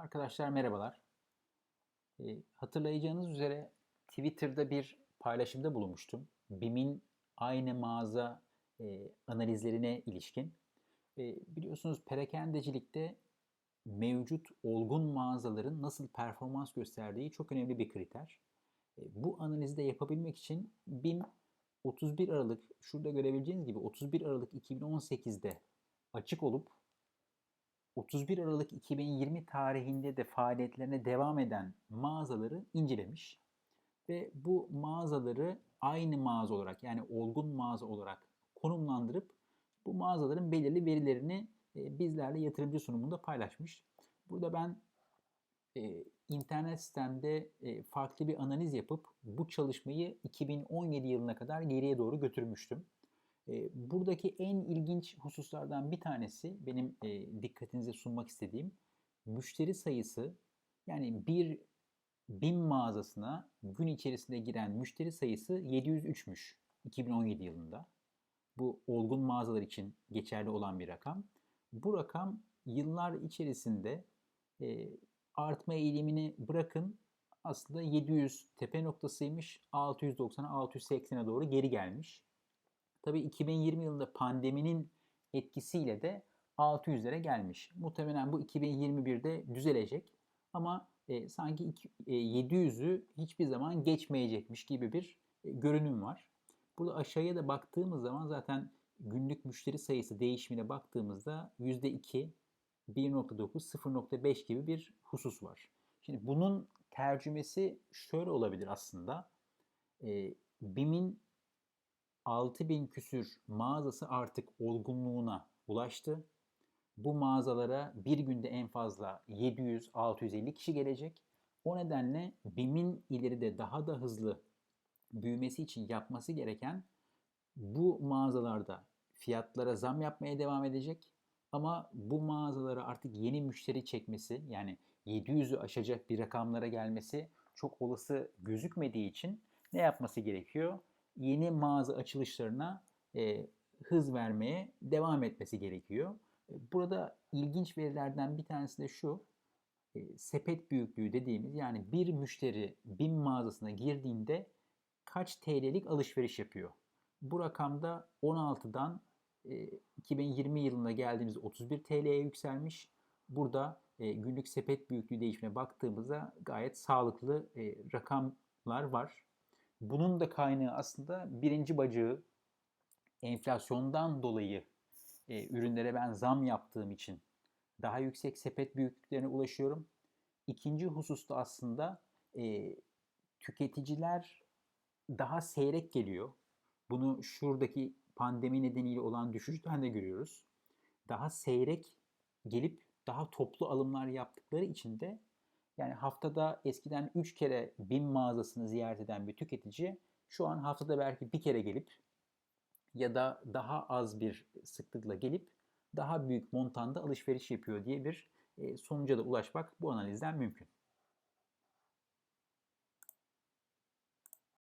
Arkadaşlar merhabalar. E, hatırlayacağınız üzere Twitter'da bir paylaşımda bulunmuştum. BİM'in aynı mağaza e, analizlerine ilişkin. E, biliyorsunuz perakendecilikte mevcut olgun mağazaların nasıl performans gösterdiği çok önemli bir kriter. E, bu analizi de yapabilmek için BİM 31 Aralık, şurada görebileceğiniz gibi 31 Aralık 2018'de açık olup 31 Aralık 2020 tarihinde de faaliyetlerine devam eden mağazaları incelemiş ve bu mağazaları aynı mağaza olarak yani olgun mağaza olarak konumlandırıp bu mağazaların belirli verilerini e, bizlerle yatırımcı sunumunda paylaşmış. Burada ben e, internet sistemde e, farklı bir analiz yapıp bu çalışmayı 2017 yılına kadar geriye doğru götürmüştüm. Buradaki en ilginç hususlardan bir tanesi benim dikkatinize sunmak istediğim müşteri sayısı yani bir BİM mağazasına gün içerisinde giren müşteri sayısı 703'müş 2017 yılında. Bu olgun mağazalar için geçerli olan bir rakam. Bu rakam yıllar içerisinde e, artma eğilimini bırakın aslında 700 tepe noktasıymış 690'a 680'e doğru geri gelmiş. Tabii 2020 yılında pandeminin etkisiyle de 600'lere gelmiş. Muhtemelen bu 2021'de düzelecek ama e, sanki e, 700'ü hiçbir zaman geçmeyecekmiş gibi bir e, görünüm var. Burada aşağıya da baktığımız zaman zaten günlük müşteri sayısı değişimine baktığımızda %2, 1.9, 0.5 gibi bir husus var. Şimdi bunun tercümesi şöyle olabilir aslında. E, BİM'in 6000 küsür mağazası artık olgunluğuna ulaştı. Bu mağazalara bir günde en fazla 700-650 kişi gelecek. O nedenle BİM'in ileride daha da hızlı büyümesi için yapması gereken bu mağazalarda fiyatlara zam yapmaya devam edecek. Ama bu mağazalara artık yeni müşteri çekmesi yani 700'ü aşacak bir rakamlara gelmesi çok olası gözükmediği için ne yapması gerekiyor? Yeni mağaza açılışlarına e, hız vermeye devam etmesi gerekiyor. E, burada ilginç verilerden bir tanesi de şu. E, sepet büyüklüğü dediğimiz yani bir müşteri BİM mağazasına girdiğinde kaç TL'lik alışveriş yapıyor? Bu rakamda 16'dan e, 2020 yılına geldiğimiz 31 TL'ye yükselmiş. Burada e, günlük sepet büyüklüğü değişimine baktığımızda gayet sağlıklı e, rakamlar var. Bunun da kaynağı aslında birinci bacağı enflasyondan dolayı e, ürünlere ben zam yaptığım için daha yüksek sepet büyüklüklerine ulaşıyorum. İkinci hususta aslında e, tüketiciler daha seyrek geliyor. Bunu şuradaki pandemi nedeniyle olan düşüşten de görüyoruz. Daha seyrek gelip daha toplu alımlar yaptıkları için de yani haftada eskiden 3 kere BİM mağazasını ziyaret eden bir tüketici şu an haftada belki bir kere gelip ya da daha az bir sıklıkla gelip daha büyük montanda alışveriş yapıyor diye bir e, sonuca da ulaşmak bu analizden mümkün.